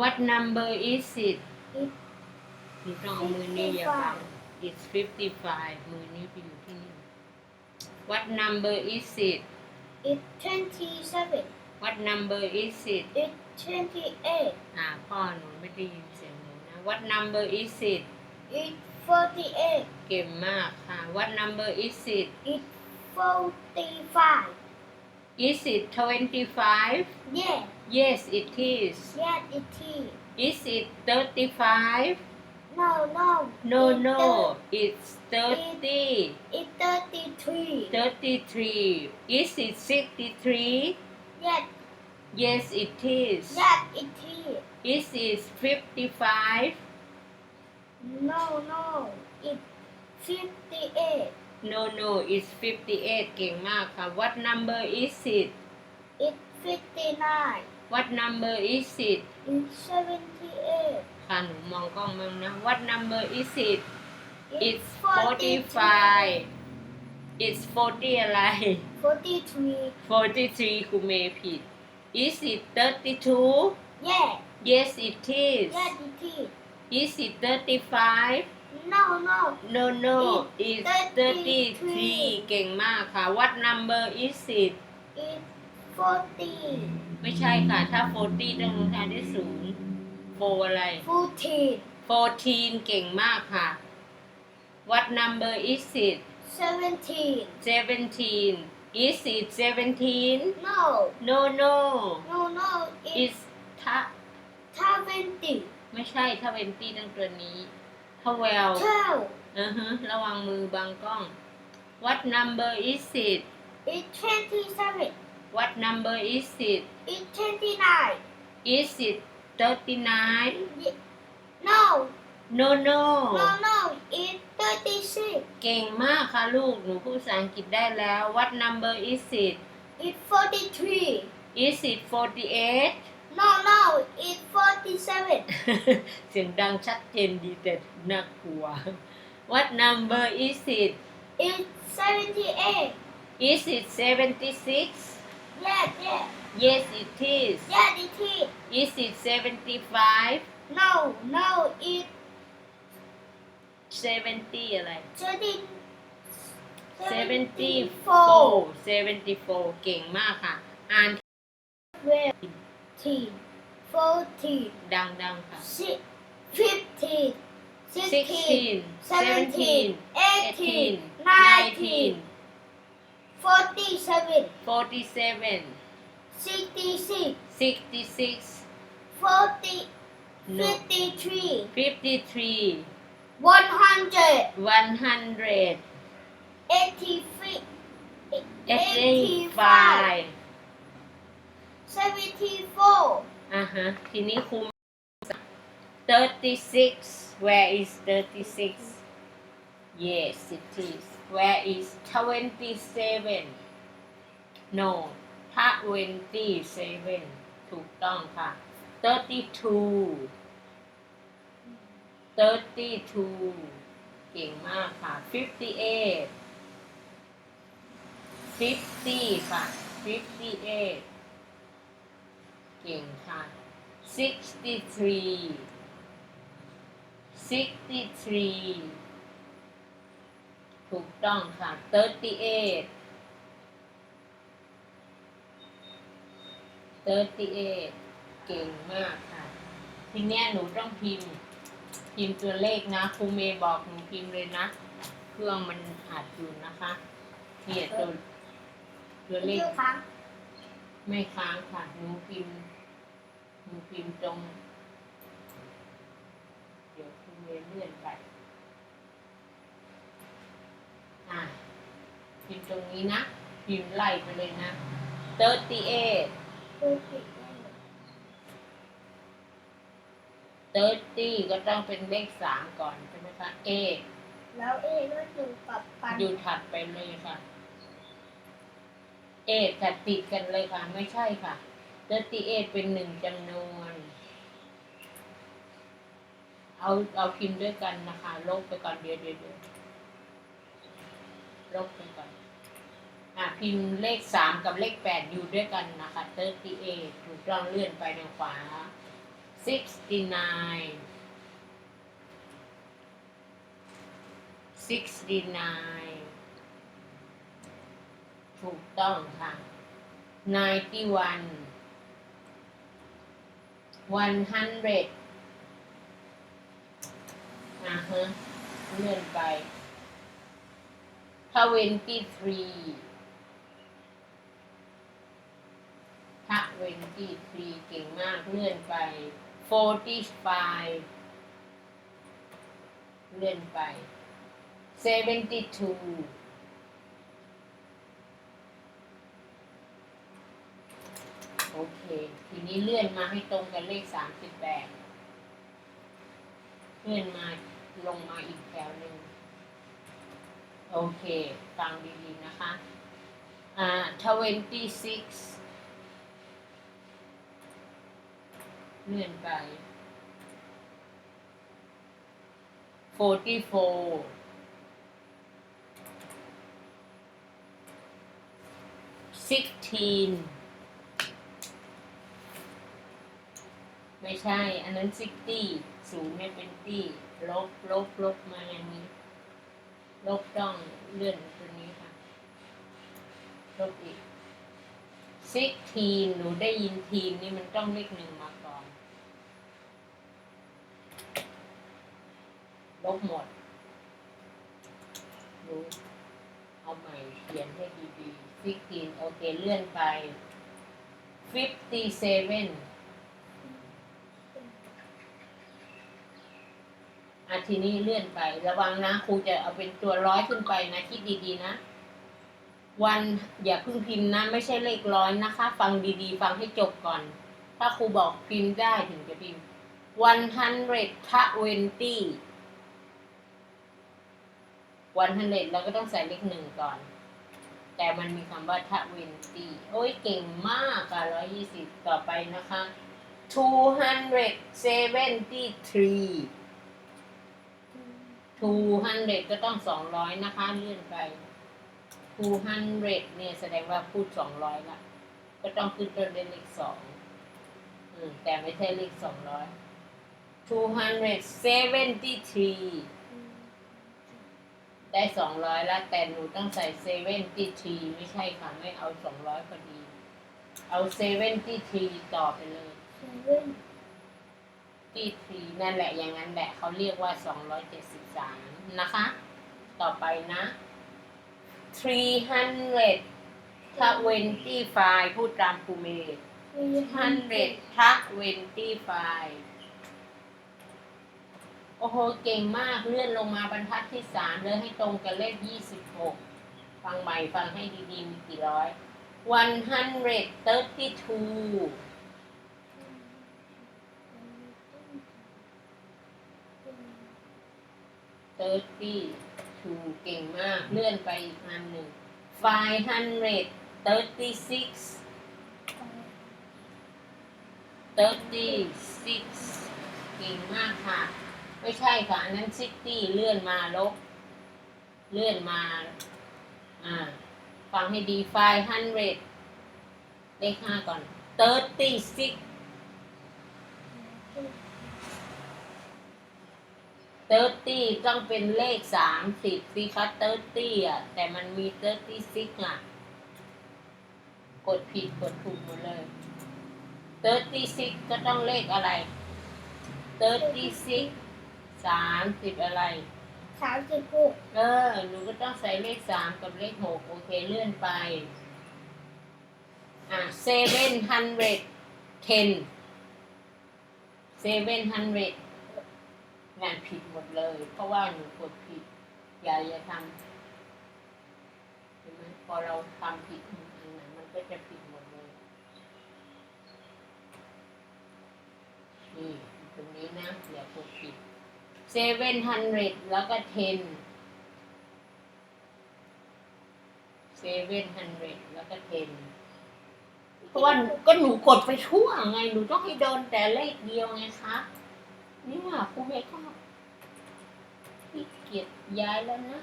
What number is it It หนูต้องเอามือนี่อย่าบัง It's fifty five มือนี้ไปอยู่ที่นี่ What number is it it twenty seven. What number is it It twenty eight. อ่าพ่อหนูไม่ได้ยินเสียงหนูนะ What number is it It forty eight. เก่งมากค่ะ What number is it It forty five. Is it twenty five Yes. Yes it is Yeah. It is. Is it thirty five No. No. No It no it's thirty It thirty three. 33 Is it 63 Yes. Yes it is Yeah. It is. Is it 55 No. No. It's fifty eight. No no it's 58 เก่งมากค่ะ What number is it It fifty nine. What number is it It seventy eight. ค่ะหนูมองกล้องมั้งนะ What number is it It's 43. 45 It's 40 อะไร Forty three. 43ครูเมย์ผิด Is it 32 Yeah. Yes it is Yeah. It is. Is it 35 No. No. No no It's it's 33 33 เก่งมากค่ะ What number is it It forty. ไม่ใช่ค่ะ ถ้า 40 ต้องลงท้ายด้วยศูนย์โฟอะไร Fourteen. 14 เก่งมากค่ะ What number is it Seventeen. 17 Is it 17 No. No no No. No. It's It's ถ้า twenty. ไม่ใช่ถ้าเป็นตีตั้งตัวนี้ ถ้าแวว Twelve. อือฮะระวังมือบังกล้อง What number is it It twenty seven. What number is it It twenty nine. Is it 39 No. No no No. No. It thirty six. เก่งมากค่ะลูก หนูพูดภาษาอังกฤษได้แล้ว What number is it It forty three. Is it 48 No. No. It forty seven. เสียงดังชัดเจนดีแต่น่ากลัว What number is it It seventy eight. Is it 76 Yeah. Yeah. Yes it is Yeah. It is. Is it 75 No. No. It 70อะไร thirty. 74 74เก่งมากค่ะ อ่าน Thirteen. Fourteen. ดังๆค่ะ Six. Fifteen. 16 Seventeen. 17 Eighteen. 18 Nineteen. 19 Forty-seven. 47 Sixty-six. 66 Forty. no Fifty-three. 53 One hundred. 100 Eighty-three. 85 Seventy-four. อ่าฮะ ทีนี้ครู36 where is 36 yes it is where is 27 no 27ถูกต้องค่ะ 32 32 เก่งมากค่ะ 58 50 ค่ะ 58 เก่งค่ะ63 63ถูกต้องค่ะ38 38เก่งมากค่ะ ทีเนี้ยหนูต้องพิมพ์ พิมพ์ตัวเลขนะครูเมย์บอกหนูพิมพ์เลยนะ เครื่องมันอัดอยู่นะคะเนี่ยตัวตัวเลขครั้งไม่ค้างค่ะหนูพิมพ์ หนูพิมพ์ตรง เดี๋ยวคุณเมย์เลื่อนไป อะพิมพ์ตรงนี้นะ พิมพ์ไล่ไปเลยนะ 38 30 ก็ต้องเป็นเลขสามก่อนใช่ไหมคะ A แล้วเอก็อยู่กับปันอยู่ถัดไปเลยค่ะ เอทค่ะติดกันเลยค่ะ ไม่ใช่ค่ะ เตอร์ตีเอทเป็นหนึ่งจำนวน เอาเอาพิมพ์ด้วยกันนะคะ ลบไปก่อนเดี๋ยวเดี๋ยวเดียวลบไปก่อน อะพิมพ์เลขสามกับเลขแปดอยู่ด้วยกันนะคะ38ถูกต้องเลื่อนไปทางขวา 69 69 ถูกต้องค่ะ91 one hundred อ่ฮะเลื่อนไป twenty three twenty three เก่งมากเลื่อนไป forty five เลื่อนไป seventy two โอเค ทีนี้เลื่อนมาให้ตรงกับเลข38เลื่อนมาลงมาอีกแถวหนึ่งโอเคฟังดีๆนะคะ อ่า26เลื่อนไป44 16 ไม่ใช่ อันนั้น60ศูนย์เนี่ยเป็นตี้ ลบ ลบ ลบมาอย่างนี้ ลบต้องเลื่อนตัวนี้ค่ะ ลบอีก16หนูได้ยินทีมนี่มันต้องเลขหนึ่งมาก่อน ลบหมดดูเอาใหม่เขียนให้ดีๆ16โอเค เลื่อนไป 57อะ ทีนี้เลื่อนไป ระวังนะครูจะเอาเป็นตัวร้อยขึ้นไปนะ คิดดีๆนะ วันอย่าเพิ่งพิมพ์นะ ไม่ใช่เลขร้อยนะคะ ฟังดีๆ ฟังให้จบก่อน ถ้าครูบอกพิมพ์ได้ถึงจะพิมพ์ one hundred twenty one hundred เราก็ต้องใส่เลขหนึ่งก่อน แต่มันมีคำว่า twenty โอ้ยเก่งมากอะร้อยยี่สิบต่อไปนะคะ two hundred seventy three two hundred ก็ต้องสองร้อยนะคะเลื่อนไป two hundred เนี่ยแสดงว่าพูดสองร้อยละก็ต้องขึ้นต้นด้วยเลขสองอืมแต่ไม่ใช่เลขสองร้อย two hundred seventy three ได้สองร้อยล้วแต่หนูต้องใส่ seventy three ไม่ใช่ค่ะ ไม่เอาสองร้อยพอดี เอา seventy three ต่อไปเลย ตี้ทรีนั่นแหละอย่างนั้นแหละเขาเรียกว่าสองร้อยเจ็ดสิบสามนะคะ ต่อไปนะ three hundred ทักเวนตี้ไฟพูดตามภูเมศ hundred ทักเวนตี้ไฟโอ้โห เก่งมากเลื่อนลงมาบรรทัดที่สามเลยให้ตรงกับเลขยี่สิบหกฟังใหม่ฟังให้ดีๆมีกี่ร้อย one hundred thirty two thirty t เก่งมาก เลื่อนไปอีกอันหนึ่ง five hundred thirty six thirty six เก่งมากค่ะ ไม่ใช่ค่ะ อันนั้น city เลื่อนมาลบ เลื่อนมา อ่า ฟังให้ดี five hundred ขห้าก่อน thirty six เตอร์ตี้ต้องเป็นเลขสามสิบสิคะเตอร์ตี้อะ แต่มันมีเตอร์ตี้ซิกอะ กดผิดกดถูกหมดเลยเตอร์ตี้ซิกก็ต้องเลขอะไรเตอร์ตี้ซิกสามสิบอะไรสามสิบหกเออ หนูก็ต้องใส่เลขสามกับเลขหกโอเคเลื่อนไป อะ seven hundred ten seven hundred งานผิดหมดเลย เพราะว่าหนูกดผิด อย่าอย่าทำเห็นไหมพอเราทำผิดอันไหนมันก็จะผิดหมดเลย นี่ตรงนี้นะอย่ากดผิด seven hundred แล้วก็ ten seven hundred แล้วก็ ten เพราะว่าก็หนูกดไปทั่วไง หนูต้องให้โดนแต่เลขเดียวไงคะเนี่ยครูเมย์ก็ขี้เกียจย้ายแล้วนะ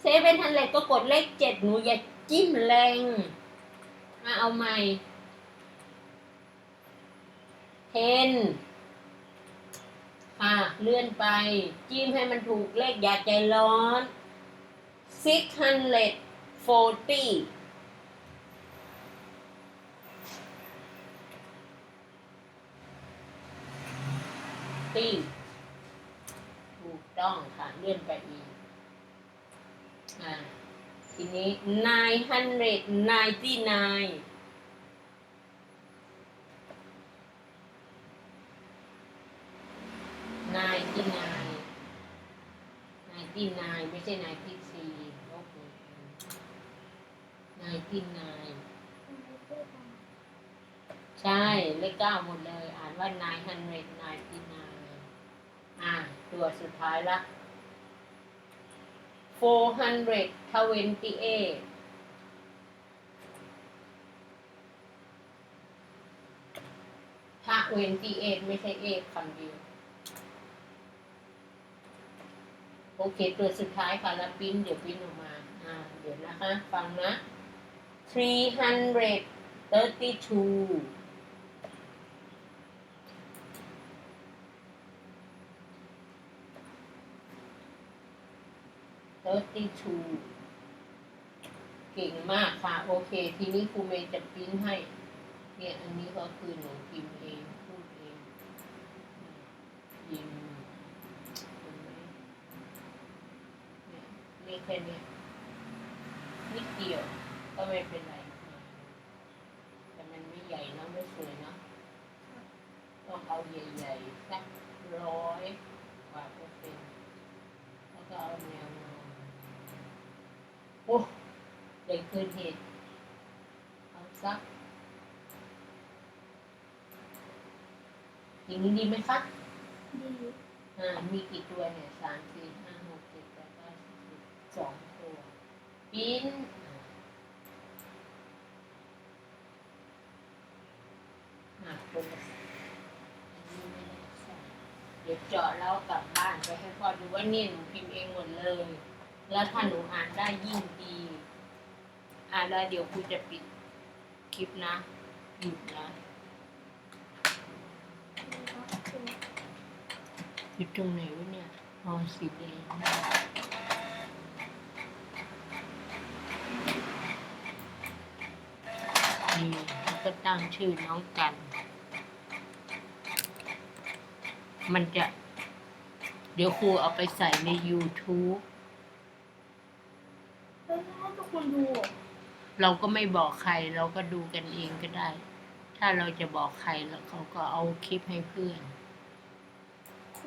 เซเว่นทันเลกก็กดเลขเจ็ดหนูอย่าจิ้มแรง มาเอาใหม่เทนค่ะเลื่อนไป จิ้มให้มันถูกเลขอย่าใจร้อน640ตีถูกต้ ต้องค่ะเลื่อนไปอีกอ่าทีนี้ nine hundred ninety nine นายที่นายนายที่นายไม่ใช่นายที่สี่ลบเลยนายที่นายใช่เลขเก้าหมดเลย อ่านว่า nine hundred ninety nine อ่า ตัวสุดท้ายละ four hundred twenty eight ถ้า twenty eight ไม่ใช่เอกคำเดียวโอเค ตัวสุดท้ายค่ะแล้วปิ้นเดี๋ยวปิ้นออกมาอ่าเดี๋ยวนะคะ ฟังนะ three hundred thirty two 32 เก่งมากค่ะ โอเค ทีนี้ครูเมย์จะปริ้นให้ เนี่ยอันนี้ก็คือหนูพิมพ์เองพูดเองพิมพ์นไหมเนี่ยแค่นี้นิดเดียว ก็ไม่เป็นไร แต่มันไม่ใหญ่นะไม่สวยนะต้องเอาใหญ่ๆสักร้อยกว่าเปอร์เซ็นต์แล้วก็เอาแนวนอนโอ้ เด็กเกินเหตุเอาสักอย่างนี้ดีไหมคะดีอ่ามีกี่ตัวเนี่ยสามสี่ห้าหกเจ็ดแปดเก้าสิบสิบสองตัวปิ้นหักตัวอันนี้ไม่ได้ใส่เดี๋ยวเจาะแล้วกลับบ้านไปให้พ่อดูว่าเนี่ยหนูพิมพ์เองหมดเลย แล้วถ้าหนูอ่านได้ยิ่งดี อ่านแล้วเดี๋ยวครูจะปิดคลิปนะหยุดนะอยู่ตรงไหนวะเนี่ยอ๋อสีแดงนี่แล้วก็ตั้งชื่อน้องกัน มันจะ เดี๋ยวครูเอาไปใส่ใน YouTube แล้วให้ทุกคนดู เราก็ไม่บอกใครเราก็ดูกันเองก็ได้ ถ้าเราจะบอกใครแล้วเขาก็เอาคลิปให้เพื่อน